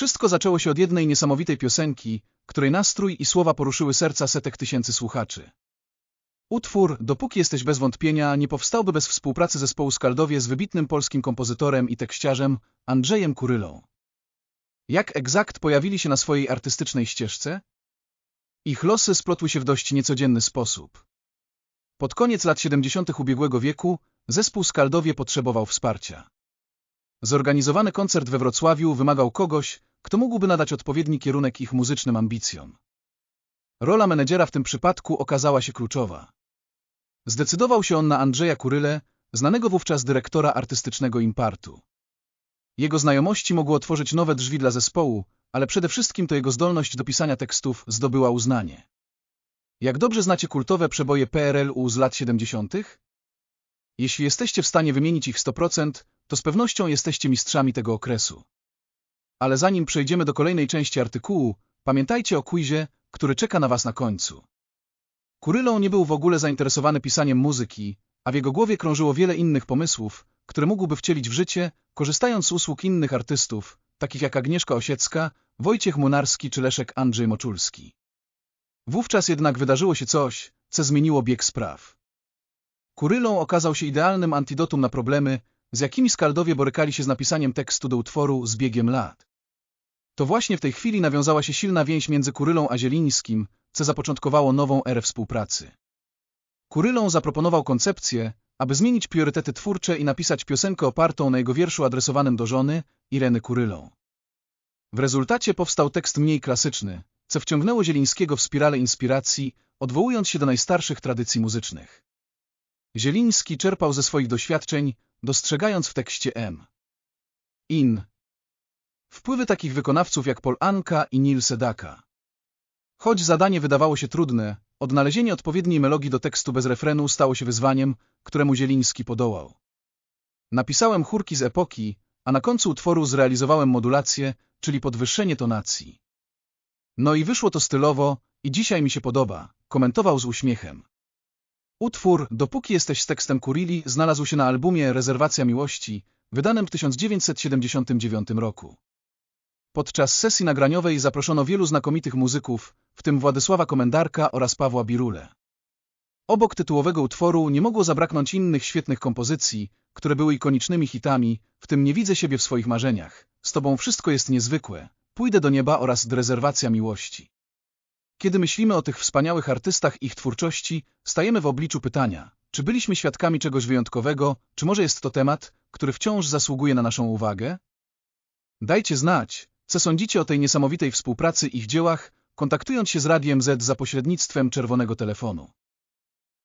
Wszystko zaczęło się od jednej niesamowitej piosenki, której nastrój i słowa poruszyły serca setek tysięcy słuchaczy. Utwór, dopóki jesteś bez wątpienia, nie powstałby bez współpracy zespołu Skaldowie z wybitnym polskim kompozytorem i tekściarzem Andrzejem Kurylą. Jak egzakt pojawili się na swojej artystycznej ścieżce? Ich losy splotły się w dość niecodzienny sposób. Pod koniec lat 70. ubiegłego wieku zespół Skaldowie potrzebował wsparcia. Zorganizowany koncert we Wrocławiu wymagał kogoś, kto mógłby nadać odpowiedni kierunek ich muzycznym ambicjom. Rola menedżera w tym przypadku okazała się kluczowa. Zdecydował się on na Andrzeja Kurylę, znanego wówczas dyrektora artystycznego Impartu. Jego znajomości mogły otworzyć nowe drzwi dla zespołu, ale przede wszystkim to jego zdolność do pisania tekstów zdobyła uznanie. Jak dobrze znacie kultowe przeboje PRL-u z lat 70.? Jeśli jesteście w stanie wymienić ich 100%, to z pewnością jesteście mistrzami tego okresu. Ale zanim przejdziemy do kolejnej części artykułu, pamiętajcie o quizie, który czeka na was na końcu. Kurylą nie był w ogóle zainteresowany pisaniem muzyki, a w jego głowie krążyło wiele innych pomysłów, które mógłby wcielić w życie, korzystając z usług innych artystów, takich jak Agnieszka Osiecka, Wojciech Munarski czy Leszek Andrzej Moczulski. Wówczas jednak wydarzyło się coś, co zmieniło bieg spraw. Kurylą okazał się idealnym antidotum na problemy, z jakimi Skaldowie borykali się z napisaniem tekstu do utworu z biegiem lat. To właśnie w tej chwili nawiązała się silna więź między Kurylą a Zielińskim, co zapoczątkowało nową erę współpracy. Kurylą zaproponował koncepcję, aby zmienić priorytety twórcze i napisać piosenkę opartą na jego wierszu adresowanym do żony, Ireny Kurylą. W rezultacie powstał tekst mniej klasyczny, co wciągnęło Zielińskiego w spirale inspiracji, odwołując się do najstarszych tradycji muzycznych. Zieliński czerpał ze swoich doświadczeń, dostrzegając w tekście M. In. Wpływy takich wykonawców jak Paul Anka i Neil Sedaka. Choć zadanie wydawało się trudne, odnalezienie odpowiedniej melodii do tekstu bez refrenu stało się wyzwaniem, któremu Zieliński podołał. Napisałem chórki z epoki, a na końcu utworu zrealizowałem modulację, czyli podwyższenie tonacji. No i wyszło to stylowo i dzisiaj mi się podoba, komentował z uśmiechem. Utwór Dopóki jesteś z tekstem Kurili znalazł się na albumie Rezerwacja Miłości, wydanym w 1979 roku. Podczas sesji nagraniowej zaproszono wielu znakomitych muzyków, w tym Władysława Komendarka oraz Pawła Birule. Obok tytułowego utworu nie mogło zabraknąć innych świetnych kompozycji, które były ikonicznymi hitami, w tym Nie widzę siebie w swoich marzeniach, Z tobą wszystko jest niezwykłe, Pójdę do nieba oraz Rezerwacja miłości. Kiedy myślimy o tych wspaniałych artystach i ich twórczości, stajemy w obliczu pytania, czy byliśmy świadkami czegoś wyjątkowego, czy może jest to temat, który wciąż zasługuje na naszą uwagę? Dajcie znać, co sądzicie o tej niesamowitej współpracy ich dziełach, kontaktując się z Radiem Z za pośrednictwem czerwonego telefonu.